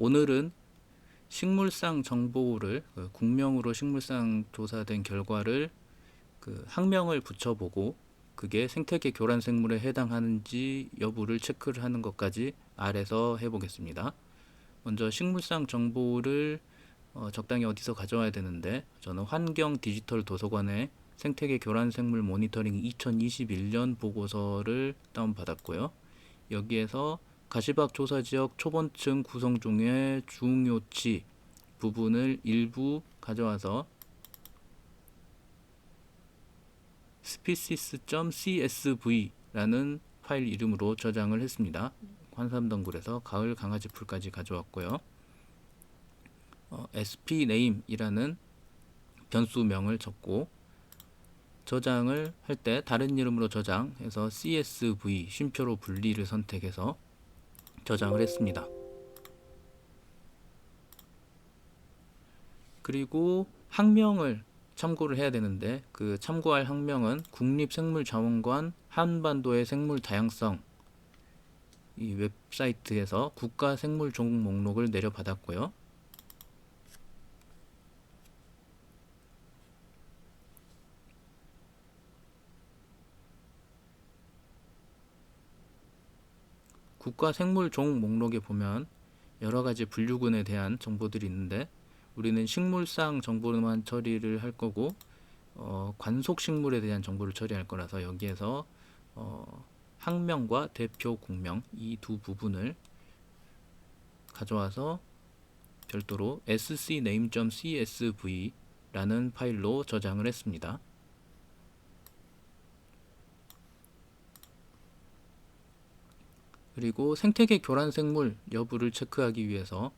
오늘은 식물상 정보를 그 국명으로 식물상 조사된 결과를 그 학명을 붙여보고 그게 생태계 교란 생물에 해당하는지 여부를 체크를 하는 것까지 아래서 해보겠습니다. 먼저 식물상 정보를 어, 적당히 어디서 가져와야 되는데 저는 환경 디지털 도서관의 생태계 교란 생물 모니터링 2021년 보고서를 다운받았고요. 여기에서 가시박 조사 지역 초본층 구성 중의 중요치 부분을 일부 가져와서 species.csv라는 파일 이름으로 저장을 했습니다. 환삼덩굴에서 가을 강아지 풀까지 가져왔고요. 어, sp name이라는 변수명을 적고 저장을 할 때 다른 이름으로 저장해서 csv 쉼표로 분리를 선택해서 저장을 했습니다. 그리고 학명을 참고를 해야 되는데 그 참고할 학명은 국립생물자원관 한반도의 생물 다양성 이 웹사이트에서 국가 생물 종목 목록을 내려받았고요. 국가 생물 종 목록에 보면 여러 가지 분류군에 대한 정보들이 있는데 우리는 식물상 정보만 처리를 할 거고 어, 관속 식물에 대한 정보를 처리할 거라서 여기에서 어, 학명과 대표 국명 이 두 부분을 가져와서 별도로 scname.csv라는 파일로 저장을 했습니다. 그리고 생태계 교란 생물 여부를 체크하기 위해서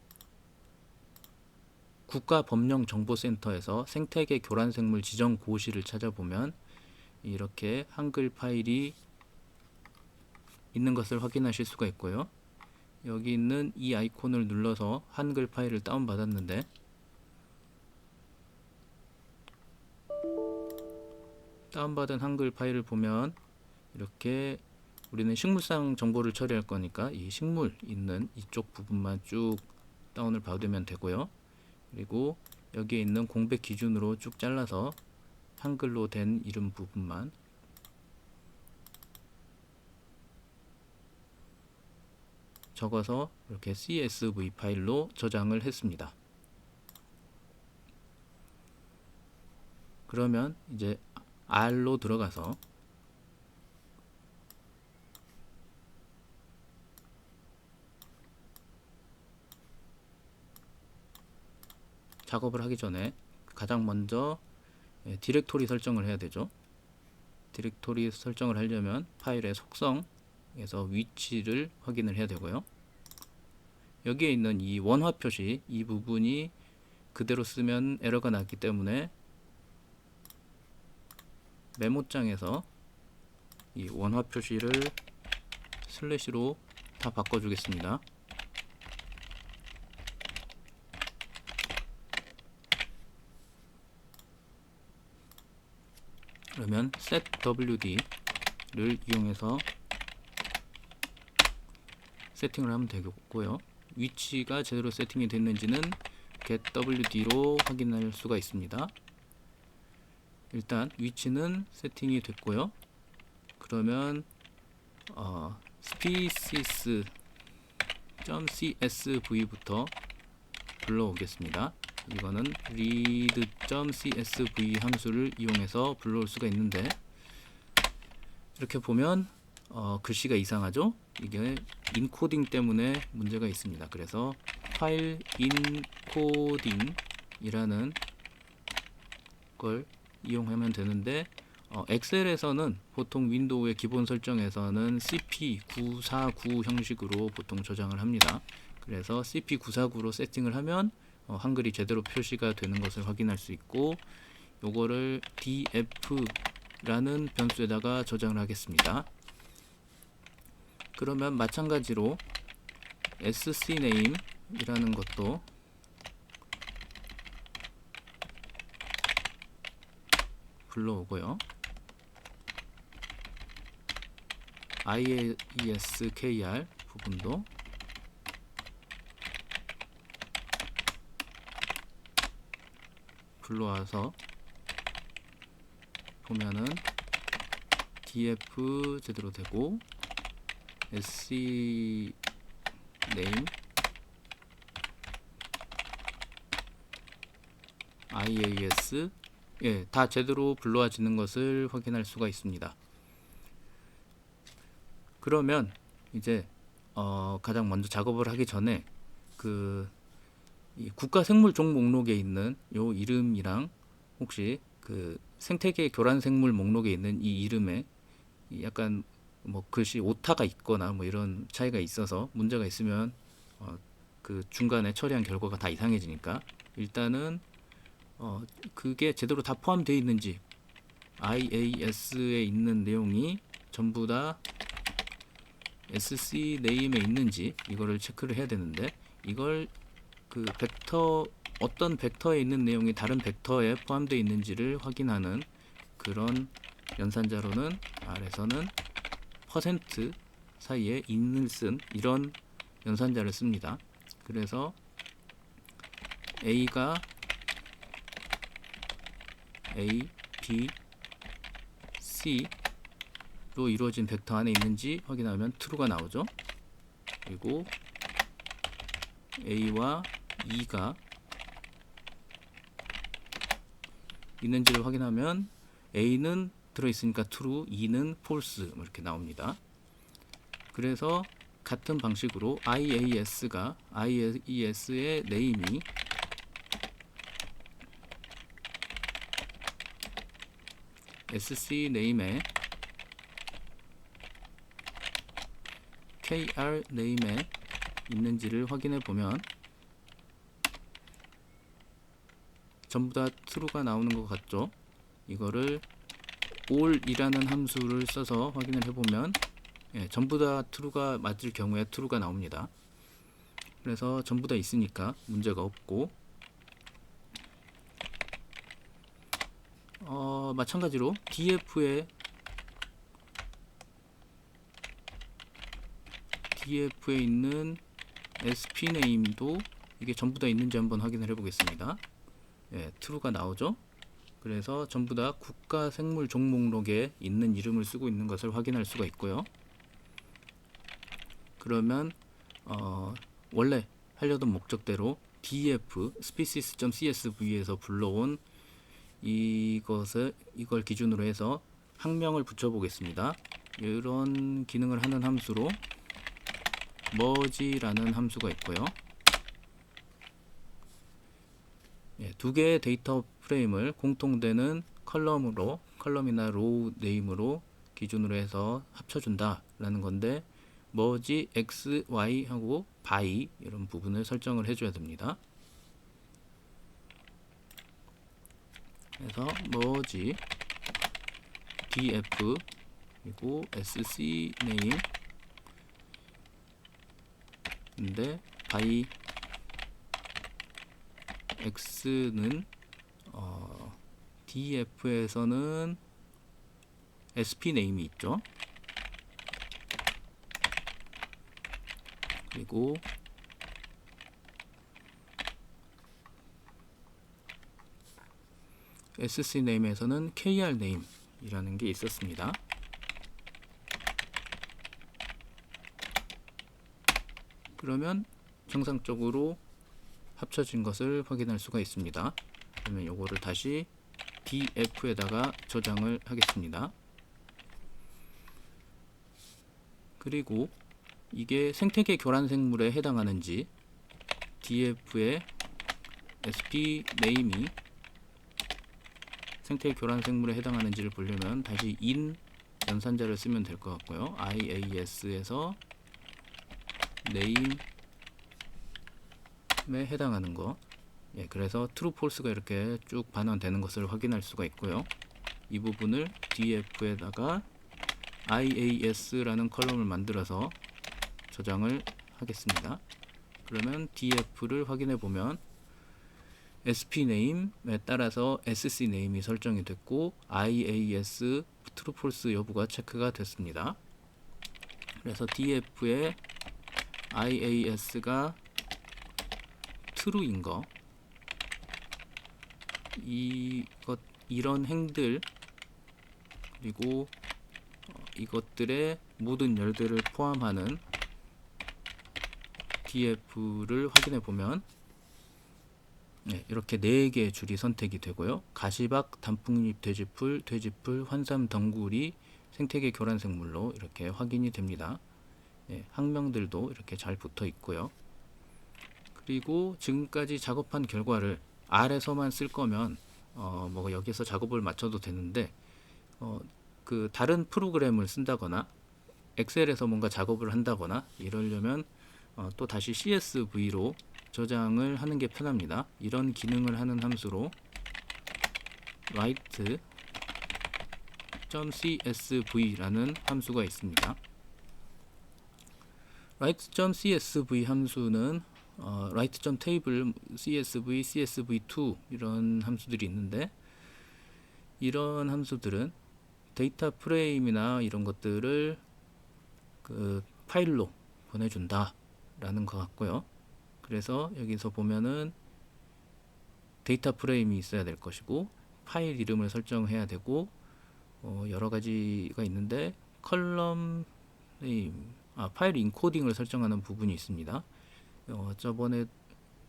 국가법령정보센터에서 생태계 교란 생물 지정 고시를 찾아보면 이렇게 한글 파일이 있는 것을 확인하실 수가 있고요. 여기 있는 이 아이콘을 눌러서 한글 파일을 다운받았는데 다운받은 한글 파일을 보면 이렇게 우리는 식물상 정보를 처리할 거니까 이 식물 있는 이쪽 부분만 쭉 다운을 받으면 되고요. 그리고 여기에 있는 공백 기준으로 쭉 잘라서 한글로 된 이름 부분만 적어서 이렇게 CSV 파일로 저장을 했습니다. 그러면 이제 R로 들어가서 작업을 하기 전에 가장 먼저 예, 디렉토리 설정을 해야 되죠. 디렉토리 설정을 하려면 파일의 속성에서 위치를 확인을 해야 되고요. 여기에 있는 이 원화 표시 이 부분이 그대로 쓰면 에러가 나기 때문에 메모장에서 이 원화 표시를 슬래시로 다 바꿔주겠습니다. 그러면 setwd를 이용해서 세팅을 하면 되겠고요. 위치가 제대로 세팅이 됐는지는 getwd로 확인할 수가 있습니다. 일단 위치는 세팅이 됐고요. 그러면 어, species.csv부터 불러오겠습니다. 이거는 read.csv 함수를 이용해서 불러올 수가 있는데 이렇게 보면 어, 글씨가 이상하죠? 이게 인코딩 때문에 문제가 있습니다. 그래서 파일 인코딩이라는 걸 이용하면 되는데 어, 엑셀에서는 보통 윈도우의 기본 설정에서는 CP949 형식으로 보통 저장을 합니다. 그래서 CP949로 세팅을 하면 어, 한글이 제대로 표시가 되는 것을 확인할 수 있고 요거를 df라는 변수에다가 저장을 하겠습니다. 그러면 마찬가지로 scname 이라는 것도 불러오고요. ieskr 부분도 불러와서 보면은 df 제대로 되고 sc name ias 예, 다 제대로 불러와지는 것을 확인할 수가 있습니다. 그러면 이제 어, 가장 먼저 작업을 하기 전에 그이 국가 생물 종 목록에 있는 요 이름이랑 혹시 그 생태계 교란 생물 목록에 있는 이 이름에 이 약간 뭐 글씨 오타가 있거나 뭐 이런 차이가 있어서 문제가 있으면 어, 그 중간에 처리한 결과가 다 이상해지니까 일단은 어, 그게 제대로 다 포함되어 있는지 IAS에 있는 내용이 전부 다 SC 네임에 있는지 이거를 체크를 해야 되는데 이걸 그 벡터 어떤 벡터에 있는 내용이 다른 벡터에 포함되어 있는지를 확인하는 그런 연산자로는 R에서는 퍼센트 사이에 인을 쓴 이런 연산자를 씁니다. 그래서 A가 A, B, C로 이루어진 벡터 안에 있는지 확인하면 true가 나오죠. 그리고 A와 E가 있는지를 확인하면 A는 들어있으니까 true, E는 false 뭐 이렇게 나옵니다. 그래서 같은 방식으로 IAS가 IAS의 네임이 SC 네임에 KR 네임에 있는지를 확인해 보면 전부 다 true가 나오는 것 같죠? 이거를 all이라는 함수를 써서 확인을 해보면 예, 전부 다 true가 맞을 경우에 true가 나옵니다. 그래서 전부 다 있으니까 문제가 없고 어, 마찬가지로 df에 df에 있는 sp 네임도 이게 전부 다 있는지 한번 확인을 해 보겠습니다. 예, true가 나오죠. 그래서 전부 다 국가 생물 종 목록에 있는 이름을 쓰고 있는 것을 확인할 수가 있고요. 그러면 어, 원래 하려던 목적대로 df species.csv에서 불러온 이것을 이걸 기준으로 해서 학명을 붙여 보겠습니다. 이런 기능을 하는 함수로 merge라는 함수가 있고요. 예, 두 개의 데이터 프레임을 공통되는 컬럼으로 컬럼이나 로우 네임으로 기준으로 해서 합쳐준다라는 건데 merge x, y 하고 by 이런 부분을 설정을 해줘야 됩니다. 그래서 merge df 그리고 sc name 근데 by x는 어, df에서는 sp 네임이 있죠. 그리고 sc 네임에서는 kr 네임이라는 게 있었습니다. 그러면 정상적으로 합쳐진 것을 확인할 수가 있습니다. 그러면 요거를 다시 df에다가 저장을 하겠습니다. 그리고 이게 생태계 교란 생물에 해당하는지 df의 sp 네임이 생태 교란 생물에 해당하는지를 보려면 다시 in 연산자를 쓰면 될 것 같고요. ias에서 name 에 해당하는 거. 예, 그래서 true, false가 이렇게 쭉 반환되는 것을 확인할 수가 있고요. 이 부분을 df에다가 ias라는 컬럼을 만들어서 저장을 하겠습니다. 그러면 df를 확인해 보면 sp 네임에 따라서 sc 네임이 설정이 됐고 ias true false 여부가 체크가 됐습니다. 그래서 df에 ias가 true인 거 이것 이런 행들 그리고 어, 이것들의 모든 열들을 포함하는 DF를 확인해 보면 네, 이렇게 네 개의 줄이 선택이 되고요. 가시박, 단풍잎, 돼지풀, 돼지풀, 환삼, 덩굴이 생태계 교란 생물로 이렇게 확인이 됩니다. 네, 학명들도 이렇게 잘 붙어 있고요. 그리고 지금까지 작업한 결과를 R에서만 쓸 거면 어, 뭐 여기서 작업을 마쳐도 되는데 어, 그 다른 프로그램을 쓴다거나 엑셀에서 뭔가 작업을 한다거나 이러려면 어, 또 다시 CSV로 저장을 하는 게 편합니다. 이런 기능을 하는 함수로 write .csv라는 함수가 있습니다. write.csv 함수는 어, write.table, csv, csv2 이런 함수들이 있는데 이런 함수들은 데이터 프레임이나 이런 것들을 그 파일로 보내준다 라는 것 같고요. 그래서 여기서 보면은 데이터 프레임이 있어야 될 것이고 파일 이름을 설정해야 되고 어, 여러 가지가 있는데 컬럼 네임 아 파일 인코딩을 설정하는 부분이 있습니다. 어, 저번에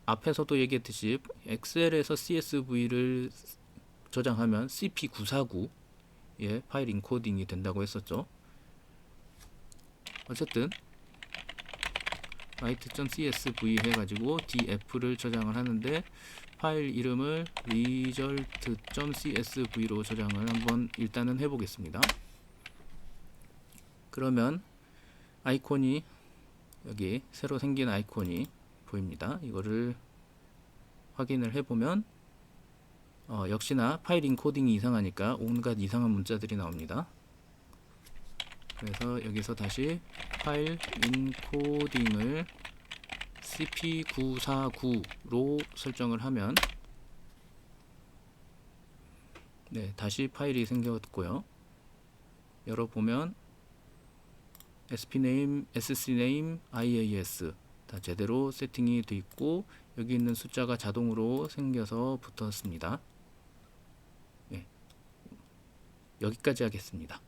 앞에서도 얘기했듯이 엑셀에서 CSV를 저장하면 CP949 예, 파일 인코딩이 된다고 했었죠. 어쨌든 write.csv 해가지고 df를 저장을 하는데 파일 이름을 result.csv로 저장을 한번 일단은 해보겠습니다. 그러면 아이콘이 여기 새로 생긴 아이콘이 보입니다. 이거를 확인을 해보면 어, 역시나 파일 인코딩이 이상하니까 온갖 이상한 문자들이 나옵니다. 그래서 여기서 다시 파일 인코딩을 cp949로 설정을 하면 네, 다시 파일이 생겼고요. 열어보면 spname, scname, ias 다 제대로 세팅이 되어 있고 여기 있는 숫자가 자동으로 생겨서 붙었습니다. 네, 여기까지 하겠습니다.